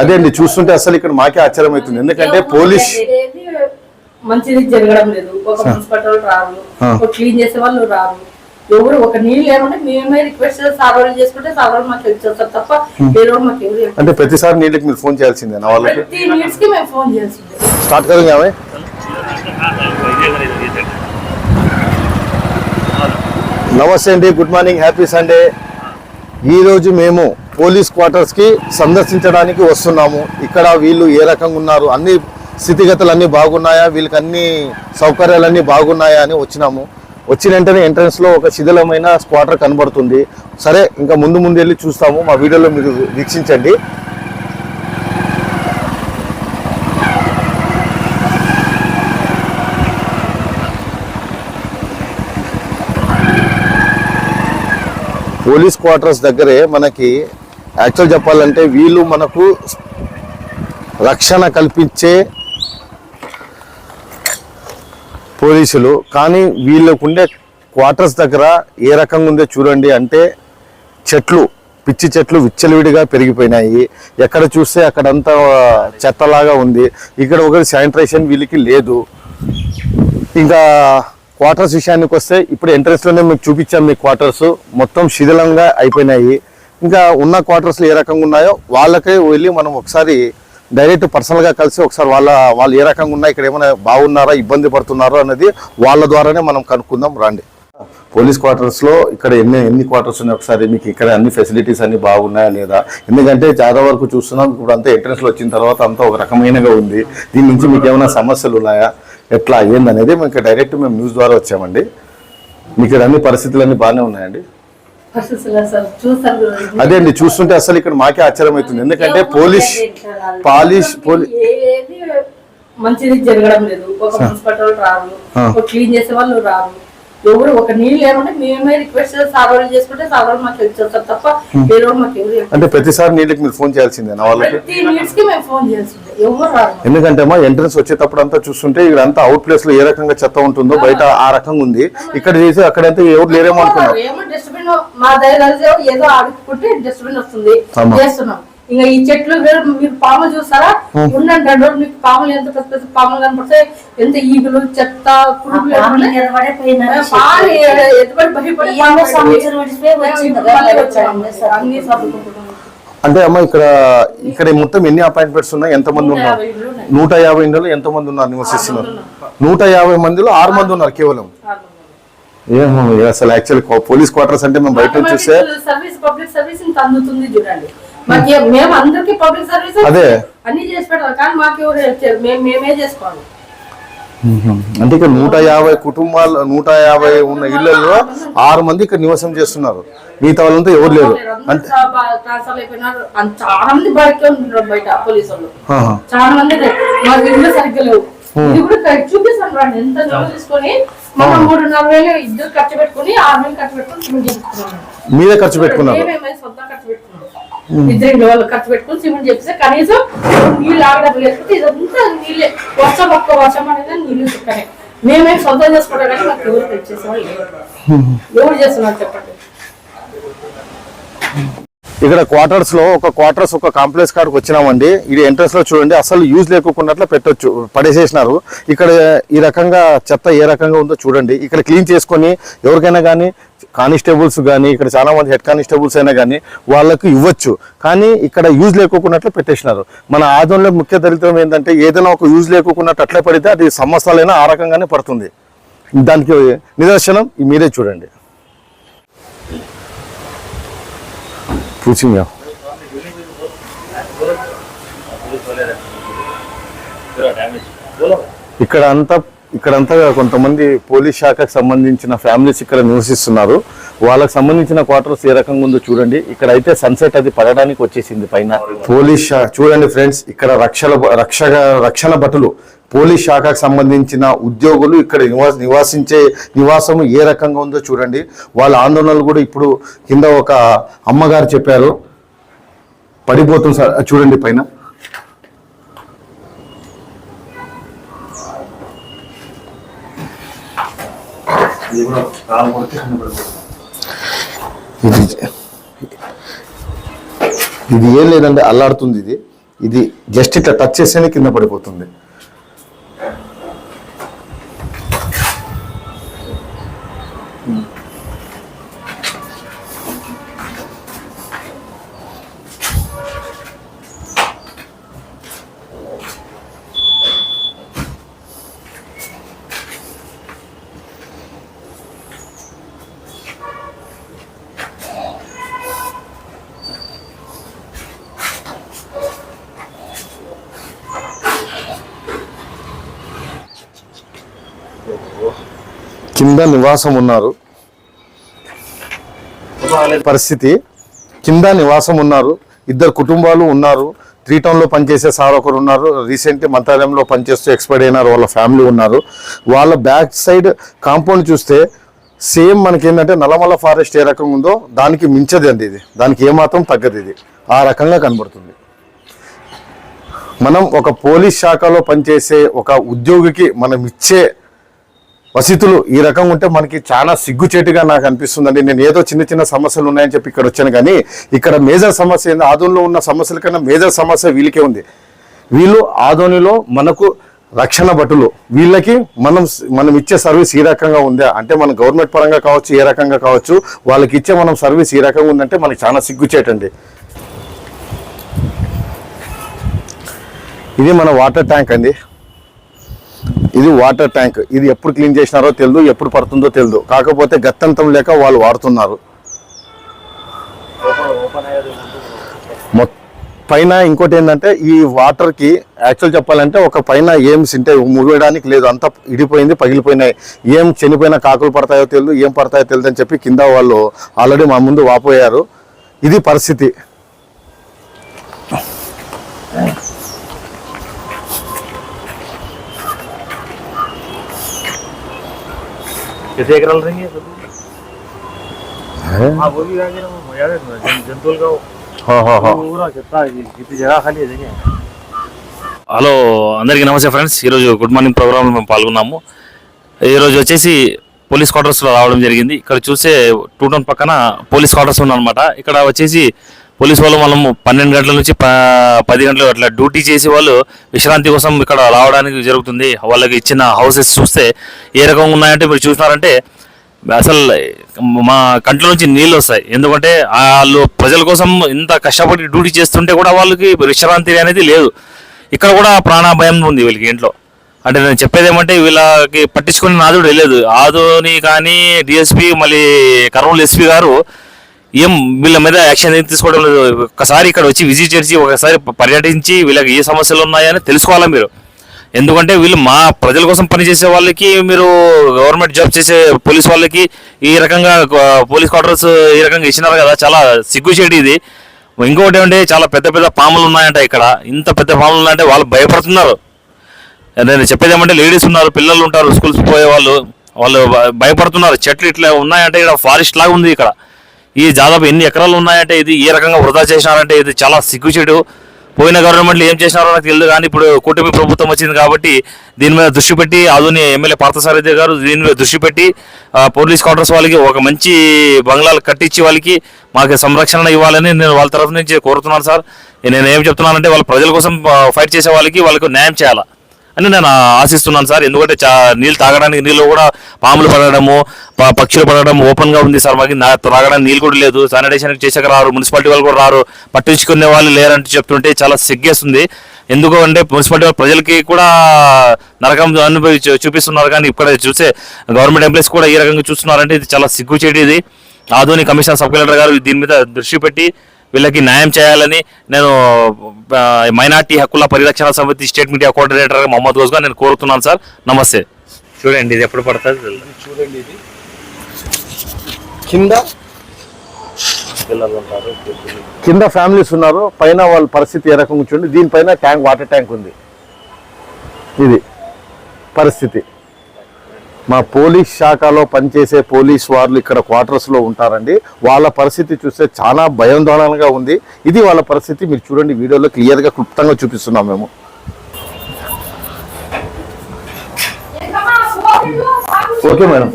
అదే అండి చూస్తుంటే అసలు ఇక్కడ మాకే ఆశ్చర్యం అవుతుంది ఎందుకంటే పోలీస్ మంచిది జరగడం లేదు. ఒక మున్సిపల్ వాళ్ళు రారు. ఒక క్లీన్ చేసే వాళ్ళు రారు. ఎవరు ఒక నీళ్ళు ఏమంటే మేమే రిక్వెస్ట్ సార్వలు చేసుకుంటే సార్వలు మాకు హెల్ప్ చేస్తారు తప్ప వేరే వాళ్ళు మాకు ఎవరు అంటే ప్రతిసారి నీళ్ళకి మీరు ఫోన్ చేయాల్సిందే నా వాళ్ళకి? ప్రతి నీడ్స్కి మేము ఫోన్ చేయాల్సిందే. స్టార్ట్ కదండి ఆమె. నమస్తే అండి గుడ్ మార్నింగ్ హ్యాపీ సండే. ఈరోజు మేము పోలీస్ క్వార్టర్స్కి సందర్శించడానికి వస్తున్నాము. ఇక్కడ వీళ్ళు ఏ రకంగా ఉన్నారు అన్ని స్థితిగతులు అన్నీ బాగున్నాయా వీళ్ళకి అన్ని సౌకర్యాలన్నీ బాగున్నాయా అని వచ్చినాము. వచ్చిన వెంటనే ఎంట్రన్స్లో ఒక శిథిలమైన స్క్వాటర్ కనబడుతుంది. సరే ఇంకా ముందు ముందు వెళ్ళి చూస్తాము. మా వీడియోలో మీరు వీక్షించండి. పోలీస్ క్వార్టర్స్ దగ్గరే మనకి యాక్చువల్ చెప్పాలంటే వీళ్ళు మనకు రక్షణ కల్పించే పోలీసులు. కానీ వీళ్ళకు ఉండే క్వార్టర్స్ దగ్గర ఏ రకంగా ఉందో చూడండి అంటే చెట్లు పిచ్చి చెట్లు విచ్చలవిడిగా పెరిగిపోయినాయి. ఎక్కడ చూస్తే అక్కడంతా చెత్తలాగా ఉంది. ఇక్కడ ఒకటి శానిటైజేషన్ వీళ్ళకి లేదు. ఇంకా క్వార్టర్స్ విషయానికి వస్తే ఇప్పుడు ఎంట్రెన్స్లోనే మీకు చూపించాం మీ క్వార్టర్స్. మొత్తం శిథిలంగా అయిపోయినాయి. ఇంకా ఉన్న క్వార్టర్స్లు ఏ రకంగా ఉన్నాయో వాళ్ళకే వెళ్ళి మనం ఒకసారి డైరెక్ట్ పర్సనల్గా కలిసి ఒకసారి వాళ్ళ వాళ్ళు ఏ రకంగా ఉన్నాయి ఇక్కడ ఏమైనా బాగున్నారా ఇబ్బంది పడుతున్నారో అనేది వాళ్ళ ద్వారానే మనం కనుక్కుందాం రండి. పోలీస్ క్వార్టర్స్లో ఇక్కడ ఎన్ని ఎన్ని క్వార్టర్స్ ఉన్నాయి ఒకసారి మీకు ఇక్కడ అన్ని ఫెసిలిటీస్ అన్ని బాగున్నాయా లేదా? ఎందుకంటే చాలా వరకు చూస్తున్నాం ఇప్పుడు అంతా ఎంట్రెన్స్లో వచ్చిన తర్వాత అంతా ఒక రకమైనగా ఉంది. దీని నుంచి మీకు ఏమైనా సమస్యలు ఉన్నాయా? ఎట్లా ఏందనేది మీకు డైరెక్ట్ మేము న్యూస్ ద్వారా వచ్చామండి. మీకు ఇక్కడ అన్ని పరిస్థితులు అన్ని బాగానే ఉన్నాయండి అదే అండి చూస్తుంటే అసలు ఇక్కడ మాకే ఆశ్చర్యం అవుతుంది ఎందుకంటే పోలీస్ పాలిష్ పోలీ ఏది మంచిది జరగడం లేదు. ఒక క్లీన్ చేసే వాళ్ళు ఎవరు ఒక నీళ్ళు మేమే రిక్వెస్ట్ సార్వలు చేసుకుంటే సార్వలు మాకు హెల్ప్ చేస్తారు తప్ప వేరే వాళ్ళు మాకు ఎవరు help అంటే ప్రతిసారి నీళ్ళకి మీరు ఫోన్ చేయాల్సిందే నా వాళ్ళకి? ప్రతి నీడ్స్కి మేము ఫోన్ చేయాల్సిందే. ఎందుకంటే మా ఎంట్రన్స్ వచ్చేటప్పుడు అంతా చూస్తుంటే ఇక్కడ అంతా అవుట్ ప్లేస్లో ఏ రకంగా చెత్త ఉంటుందో బయట ఆ. రకంగా ఉంది. ఇక్కడ చేసి అక్కడంతా ఎవరు లేరేమో అనుకున్నాం. ఏమో డస్ట్బిన్ మా దగ్గర ఏదో ఆడుకుంటే డస్ట్బిన్ వస్తుంది. చేస్తున్నాం. ఇంకా ఈ చెట్లు మీరు పాములు చూస్తారా? ఉండండి రెండు రోజులు మీకు పాములు ఎంత పెద్ద పెద్ద పాములు కనపడితే ఎంత ఈగులు చెత్త పురుగులు. పాలు ఎదుబడి భయపడి. అన్ని సర్దుకుంటున్నాం. అంటే అమ్మ ఇక్కడ ఇక్కడ మొత్తం ఎన్ని అపాయింట్మెంట్స్ ఉన్నాయి? ఎంత మంది నూట ఉన్నారు. నూట యాభై ఇందులో ఎంత మంది ఉన్నారు నివసిస్తున్నారు? నూట యాభై మందిలో ఆరు మంది ఉన్నారు కేవలం. ఏమో అసలు యాక్చువల్ పోలీస్ క్వార్టర్స్ అంటే మేము బయట చూస్తే సర్వీస్ పబ్లిక్ సర్వీస్ ఇంత అందుతుంది చూడండి. మాకు ఏ- మేము అందరికి పబ్లిక్ సర్వీస్ అదే. అన్ని చేసి కానీ మాకు ఎవరు help చేయరు. మేము మేమే చేసుకోవాలి. అంటే ఇక్కడ నూట యాభై కుటుంబాలు నూట యాభై ఉన్న ఇళ్ళలో ఆరు మంది ఇక్కడ నివాసం చేస్తున్నారు మిగతా వాళ్ళంతా ఎవరు లేరు అంటే చాలా మంది బయటకే ఉంటున్నారు బయట పోలీసు వాళ్ళు ఆహా. చాలా మంది లేరు. మాకు ఇల్లు సరిగ్గా లేవు ఇది కూడా కరెక్ట్ చూపిస్తాను రండి ఎంత డబ్బులు తీసుకొని మనం మూడున్నర వేలు ఇద్దరు ఖర్చు పెట్టుకొని ఆరు వేలు ఖర్చు పెట్టుకొని సిమెంట్ చేసుకున్నాం మీరే ఖర్చు పెట్టుకున్నారు మేమేమో సొంత ఖర్చు పెట్టుకున్నాం ఇద్దరు ఇంటి వాళ్ళు ఖర్చు పెట్టుకుని సిమెంట్ చేపిస్తే కనీసం నీళ్ళు ఆగడం లేకపోతే ఇదంతా నీళ్ళే. వర్షం ఒక్క వర్షం అనేది నీళ్ళు చుక్కనే. మేమేం సొంతం చేసుకోవడం కానీ మాకు ఎవరు తెచ్చేసేవాళ్ళు లేరు. ఎవరు చేస్తున్నారు చెప్పండి? ఇక్కడ క్వార్టర్స్లో ఒక క్వార్టర్స్ ఒక కాంప్లెక్స్ కాడికి వచ్చినామండి. ఇది ఎంట్రన్స్లో చూడండి అసలు యూజ్ లేకున్నట్లు పెట్టొచ్చు పడేసేసినారు. ఇక్కడ ఈ రకంగా చెత్త ఏ రకంగా ఉందో చూడండి. ఇక్కడ క్లీన్ చేసుకొని ఎవరికైనా కానీ కానిస్టేబుల్స్ కానీ ఇక్కడ చాలా మంది హెడ్ కానిస్టేబుల్స్ అయినా కానీ వాళ్ళకు ఇవ్వచ్చు. కానీ ఇక్కడ యూజ్ లేకోకున్నట్లు పెట్టేసినారు. మన ఆదంలో ముఖ్య దరిద్రం ఏంటంటే ఏదైనా ఒక యూజ్ లేకోకున్నట్టు అట్లే పడితే అది సంవత్సరాలైనా ఆ రకంగానే పడుతుంది. దానికి నిదర్శనం మీరే చూడండి. పూచింగా ఇక్కడ అంతా ఇక్కడంతా కొంతమంది పోలీస్ శాఖకు సంబంధించిన ఫ్యామిలీస్ ఇక్కడ నివసిస్తున్నారు. వాళ్ళకి సంబంధించిన క్వార్టర్స్ ఏ రకంగా ఉందో చూడండి. ఇక్కడ అయితే సన్సెట్ అది పడడానికి వచ్చేసింది పైన. పోలీస్ శా- చూడండి ఫ్రెండ్స్ ఇక్కడ రక్షణ రక్షగా రక్షణ భటులు పోలీస్ శాఖకు సంబంధించిన ఉద్యోగులు ఇక్కడ నివాస నివాసించే నివాసము ఏ రకంగా ఉందో చూడండి. వాళ్ళ ఆందోళనలు కూడా ఇప్పుడు కింద ఒక అమ్మగారు చెప్పారు. పడిపోతుంది సార్ అది చూడండి పైన. ఇది ఇది ఏం లేదండి అల్లాడుతుంది ఇది. ఇది జస్ట్ ఇట్లా టచ్ చేస్తేనే కింద పడిపోతుంది. కింద నివాసం ఉన్నారు. పరిస్థితి కింద నివాసం ఉన్నారు. ఇద్దరు కుటుంబాలు ఉన్నారు. త్రీ టౌన్లో పనిచేసే సార్ ఒకరు ఉన్నారు. రీసెంట్లీ మంత్రాలయంలో పనిచేస్తూ ఎక్స్పైర్డ్ అయినారు. వాళ్ళ ఫ్యామిలీ ఉన్నారు. వాళ్ళ బ్యాక్ సైడ్ కాంపౌండ్ చూస్తే సేమ్ మనకి ఏంటంటే నల్లమల్ల ఫారెస్ట్ ఏ రకంగా ఉందో దానికి మించది అండి ఇది. దానికి ఏమాత్రం తగ్గదు ఇది. ఆ రకంగా కనబడుతుంది. మనం ఒక పోలీస్ శాఖలో పనిచేసే ఒక ఉద్యోగికి మనం ఇచ్చే వసతులు ఈ రకంగా ఉంటే మనకి చాలా సిగ్గుచేటుగా నాకు అనిపిస్తుందండి. నేను ఏదో చిన్న చిన్న సమస్యలు ఉన్నాయని చెప్పి ఇక్కడ వచ్చాను కానీ ఇక్కడ మేజర్ సమస్య ఏంది? ఆదోనిలో ఉన్న సమస్యల కన్నా మేజర్ సమస్య వీళ్ళకే ఉంది. వీళ్ళు ఆదోనిలో మనకు రక్షణ భటులు. వీళ్ళకి మనం మనం ఇచ్చే సర్వీస్ ఈ రకంగా ఉందా? అంటే మన గవర్నమెంట్ పరంగా కావచ్చు ఏ రకంగా కావచ్చు వాళ్ళకి ఇచ్చే మనం సర్వీస్ ఈ రకంగా ఉందంటే మనకి చాలా సిగ్గుచేటండి. ఇది మన వాటర్ ట్యాంక్ అండి. ఇది వాటర్ ట్యాంక్. ఇది ఎప్పుడు క్లీన్ చేసినారో తెలియదు ఎప్పుడు పడుతుందో తెలియదు కాకపోతే గత్తంతం లేక వాళ్ళు వాడుతున్నారు. పైన ఇంకోటి ఏంటంటే ఈ వాటర్కి యాక్చువల్ చెప్పాలంటే ఒక పైన ఏం సింటే ముగడానికి లేదు. అంతా ఇడిపోయింది పగిలిపోయినాయి. ఏం చనిపోయిన కాకులు పడతాయో తెలియదు ఏం పడతాయో తెలియదు అని చెప్పి కింద వాళ్ళు ఆల్రెడీ మా ముందు వాపోయారు. ఇది పరిస్థితి. कितने एकराल रहेंगे हाँ वो भी आगे ना वो याद है तुम्हें, जं- जंतुल का वो హా, హా, హా. पूरा कितना है, कितनी जगह खाली है देखें హలో అందరికీ నమస్తే ఫ్రెండ్స్ ఈరోజు గుడ్ మార్నింగ్ ప్రోగ్రాంలో మేము పాల్గొన్నాము ఈరోజు వచ్చేసి పోలీస్ క్వార్టర్స్లో రావడం జరిగింది ఇక్కడ చూసే టూ టౌన్ పక్కన పోలీస్ క్వార్టర్స్ ఉందన్నమాట ఇక్కడ వచ్చేసి పోలీస్ వాళ్ళు మనం పన్నెండు గంటల నుంచి పది గంటలు అట్లా డ్యూటీ చేసి వాళ్ళు విశ్రాంతి కోసం ఇక్కడ రావడానికి జరుగుతుంది. వాళ్ళకి ఇచ్చిన హౌసెస్ చూస్తే ఏ రకంగా ఉన్నాయంటే మీరు చూసినారంటే అసలు మా కంట్లో నుంచి నీళ్ళు వస్తాయి. ఎందుకంటే వాళ్ళు ప్రజల కోసం ఇంత కష్టపడి డ్యూటీ చేస్తుంటే కూడా వాళ్ళకి విశ్రాంతి అనేది లేదు. ఇక్కడ కూడా ప్రాణ భయం ఉంది వీళ్ళకి ఇంట్లో. అంటే నేను చెప్పేది ఏమంటే వీళ్ళకి పట్టించుకుని నాదుడు లేదు. ఆదోని కానీ డిఎస్పి మళ్ళీ కర్నూలు ఎస్పీ గారు ఏం వీళ్ళ మీద యాక్షన్ ఏం తీసుకోవడం లేదు. ఒకసారి ఇక్కడ వచ్చి విజిట్ చేసి ఒకసారి పర్యటించి వీళ్ళకి ఏ సమస్యలు ఉన్నాయని తెలుసుకోవాలా మీరు. ఎందుకంటే వీళ్ళు మా ప్రజల కోసం పనిచేసే వాళ్ళకి మీరు గవర్నమెంట్ జాబ్ చేసే పోలీస్ వాళ్ళకి ఈ రకంగా పోలీస్ క్వార్టర్స్ ఈ రకంగా ఇచ్చినారు కదా చాలా సిగ్గుచేటి ఇది. ఇంకోటి ఏమంటే చాలా పెద్ద పెద్ద పాములు ఉన్నాయంట ఇక్కడ. ఇంత పెద్ద పాములు ఉన్నాయంటే వాళ్ళు భయపడుతున్నారు. నేను చెప్పేది ఏమంటే లేడీస్ ఉన్నారు పిల్లలు ఉంటారు స్కూల్స్ పోయే వాళ్ళు వాళ్ళు భయపడుతున్నారు. చెట్లు ఇట్లా ఉన్నాయంటే ఇక్కడ ఫారెస్ట్ లాగా ఉంది ఇక్కడ. ఈ దాదాపు ఎన్ని ఎకరాలు ఉన్నాయంటే ఇది ఏ రకంగా వృధా చేసినారంటే ఇది చాలా సిగ్గుచేటు. పోయిన గవర్నమెంట్లు ఏం చేసినారో నాకు తెలియదు కానీ ఇప్పుడు కూటమి ప్రభుత్వం వచ్చింది కాబట్టి దీని మీద దృష్టి పెట్టి ఆధుని ఎమ్మెల్యే పార్థసారథి గారు దీని మీద దృష్టి పెట్టి పోలీస్ క్వార్టర్స్ వాళ్ళకి ఒక మంచి బంగ్లాలు కట్టించి వాళ్ళకి మాకు సంరక్షణ ఇవ్వాలని నేను వాళ్ళ తరఫు నుంచి కోరుతున్నాను సార్. నేను ఏం చెప్తున్నానంటే వాళ్ళ ప్రజల కోసం ఫైట్ చేసే వాళ్ళకి వాళ్ళకు న్యాయం చేయాలా. అని నేను ఆశిస్తున్నాను సార్. ఎందుకంటే చా నీళ్ళు తాగడానికి నీళ్ళు కూడా పాములు పడడము పక్షులు పడడం ఓపెన్గా ఉంది సార్. మాకు నా- తాగడానికి నీళ్ళు కూడా లేదు. శానిటేషన్ చేసాక రారు మున్సిపాలిటీ వాళ్ళు కూడా రారు. పట్టించుకునే వాళ్ళు లేరంటే చెప్తుంటే చాలా సిగ్గేస్తుంది. ఎందుకు అంటే మున్సిపాలిటీ వాళ్ళు ప్రజలకి కూడా నరకం అనుభవి చూ- చూపిస్తున్నారు. కానీ ఇక్కడ చూసే గవర్నమెంట్ ఎంప్లాయీస్ కూడా ఈ రకంగా చూస్తున్నారంటే ఇది చాలా సిగ్గు ఇది. ఆధునిక కమిషనర్ సబ్ కలెక్టర్ గారు దీని మీద దృష్టి పెట్టి వీళ్ళకి న్యాయం చేయాలని నేను మైనార్టీ హక్కుల పరిరక్షణ సమితి స్టేట్ మీడియా కోఆర్డినేటర్ మొహమ్మద్ గోస్గా నేను కోరుతున్నాను సార్. నమస్తే. చూడండి ఇది ఎప్పుడు పడుతుంది చూడండి ఇది. కింద? పిల్లలు ఉంటారు కింద ఫ్యామిలీస్ ఉన్నారు. పైన వాళ్ళ పరిస్థితి ఏ రకంగా చూడండి దీనిపైన ట్యాంక్ వాటర్ ట్యాంక్ ఉంది. ఇది పరిస్థితి. మా పోలీస్ శాఖలో పనిచేసే పోలీస్ వాళ్ళు ఇక్కడ క్వార్టర్స్లో ఉంటారండి. వాళ్ళ పరిస్థితి చూస్తే చాలా భయాందోళనగా ఉంది. ఇది వాళ్ళ పరిస్థితి. మీరు చూడండి వీడియోలో క్లియర్గా క్లుప్తంగా చూపిస్తున్నాం మేము. Okay madam.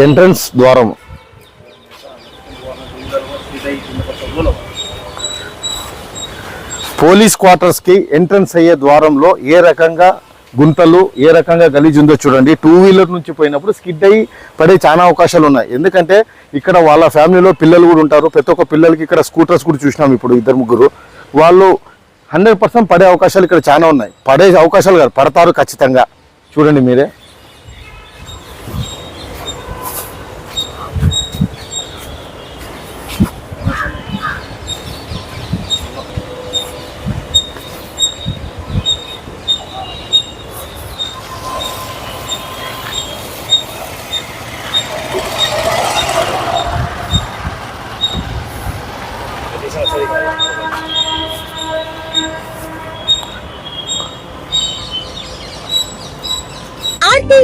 ఎంట్రన్స్ ద్వారం. పోలీస్ క్వార్టర్స్కి ఎంట్రన్స్ అయ్యే ద్వారంలో ఏ రకంగా గుంతలు ఏ రకంగా గలీజ్ ఉందో చూడండి. టూ వీలర్ నుంచి పోయినప్పుడు స్కిడ్ అయ్యి పడే చాలా అవకాశాలు ఉన్నాయి. ఎందుకంటే ఇక్కడ వాళ్ళ ఫ్యామిలీలో పిల్లలు కూడా ఉంటారు. ప్రతి ఒక్క పిల్లలకి ఇక్కడ స్కూటర్స్ కూడా చూసినాం ఇప్పుడు ఇద్దరు ముగ్గురు. వాళ్ళు హండ్రెడ్ పర్సెంట్ పడే అవకాశాలు ఇక్కడ చాలా ఉన్నాయి. పడే అవకాశాలు కాదు పడతారు ఖచ్చితంగా. చూడండి మీరే.